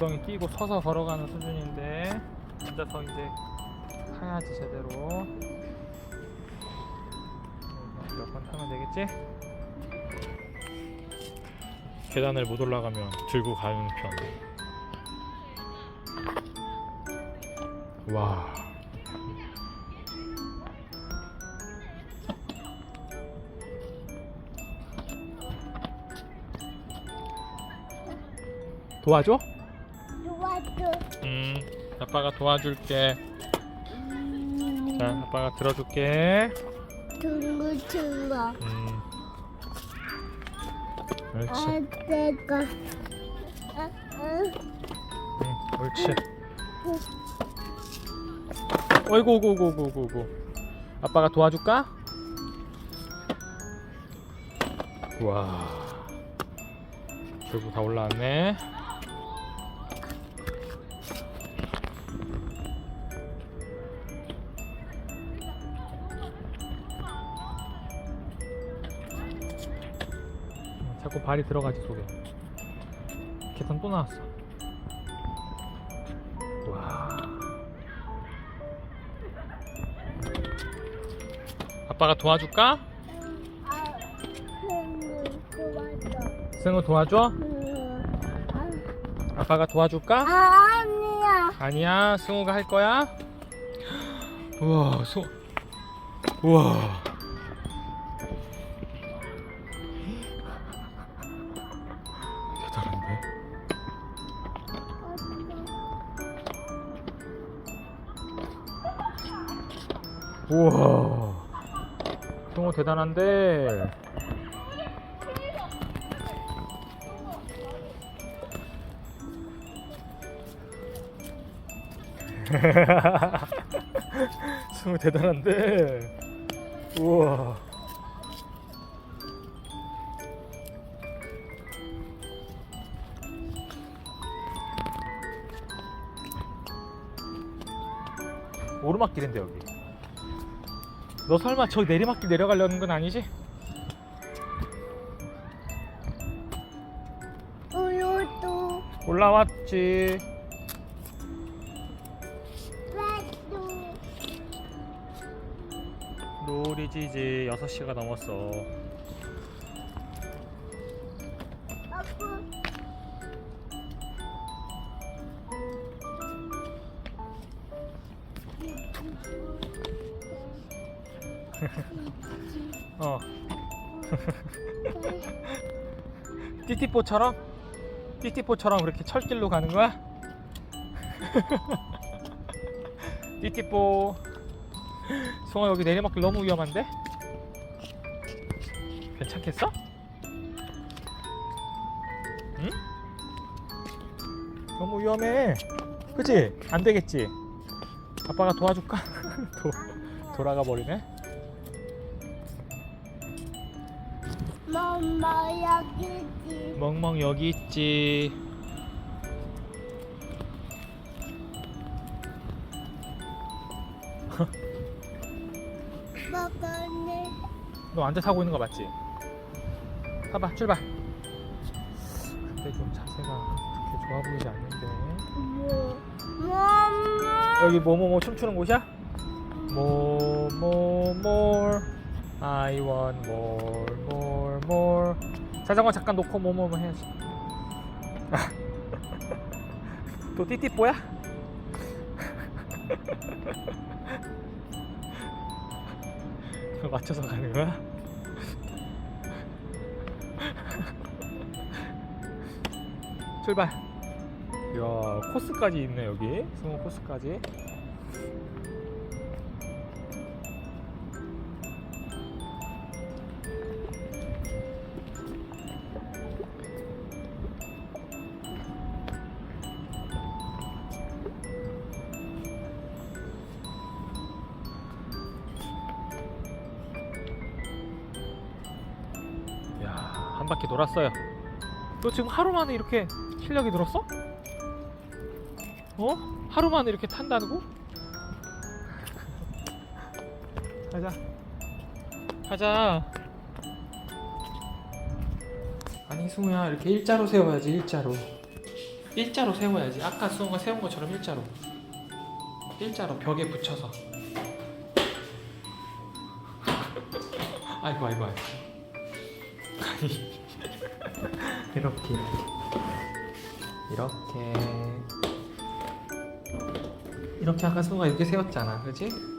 엉덩이 끼고 서서 걸어가는 수준인데 앉아서 이제 타야지 제대로 몇 번 타면 되겠지? 계단을 못 올라가면 들고 가는 편. 와. 도와줘? 아빠가 도와줄게. 자, 아빠가 들어줄게. 둥글둥글 음. 옳지. 아 내가 아, 아. 응, 옳지. 어이구, 오구, 오구, 오구, 오구, 오구. 아빠가 도와줄까? 와. 결국 다 올라왔네. 자꾸 발이 들어가지 속에. 계단 또 나왔어. 와. 아빠가 도와줄까? 승우 도와줘? 아빠가 도와줄까? 아 아니야 아니야, 승우가 할 거야? 우와, 승우. 우와. 우와. 승우 대단한데? 승우 대단한데? 우와. 오르막길인데 여기. 너 설마 저 내리막길 내려가려는 건 아니지? 우유도 올라왔지. 왜도 놀이지지 6시가 넘었어. 아빠 어. 띠띠뽀처럼? 띠띠뽀처럼 그렇게 철길로 가는 거야? 띠띠뽀. 송아 여기 내리막길 너무 위험한데? 괜찮겠어? 응? 너무 위험해. 그치? 안 되겠지? 아빠가 도와줄까? 도, 돌아가 버리네. 엄마 여기지 멍멍 여기 있지. 먹었네 너 앉아 타고 있는 거 맞지? 타봐 출발. 근데 좀 자세가 그렇게 좋아 보이지 않는데. 뭐 엄마 여기 뭐뭐뭐 춤추는 곳이야? 뭐뭐뭐 I want more more more 자전거 잠깐 놓고 뭐뭐뭐 해야지. 또 띠띠뽀야? 맞춰서 가는 거야? 출발. 이야 코스까지 있네 여기 승우 코스까지. 바퀴 돌았어요. 너 지금 하루 만에 이렇게 실력이 늘었어? 어? 하루 만에 이렇게 탄다고? 가자. 가자. 아니, 승우야, 이렇게 일자로 세워야지, 일자로. 일자로 세워야지. 아까 수호가 세운 것처럼 일자로. 일자로 벽에 붙여서. 아이고 아이고 아이고. 아니. 이렇게 이렇게 이렇게 아까 수호가 이렇게 세웠잖아, 그지?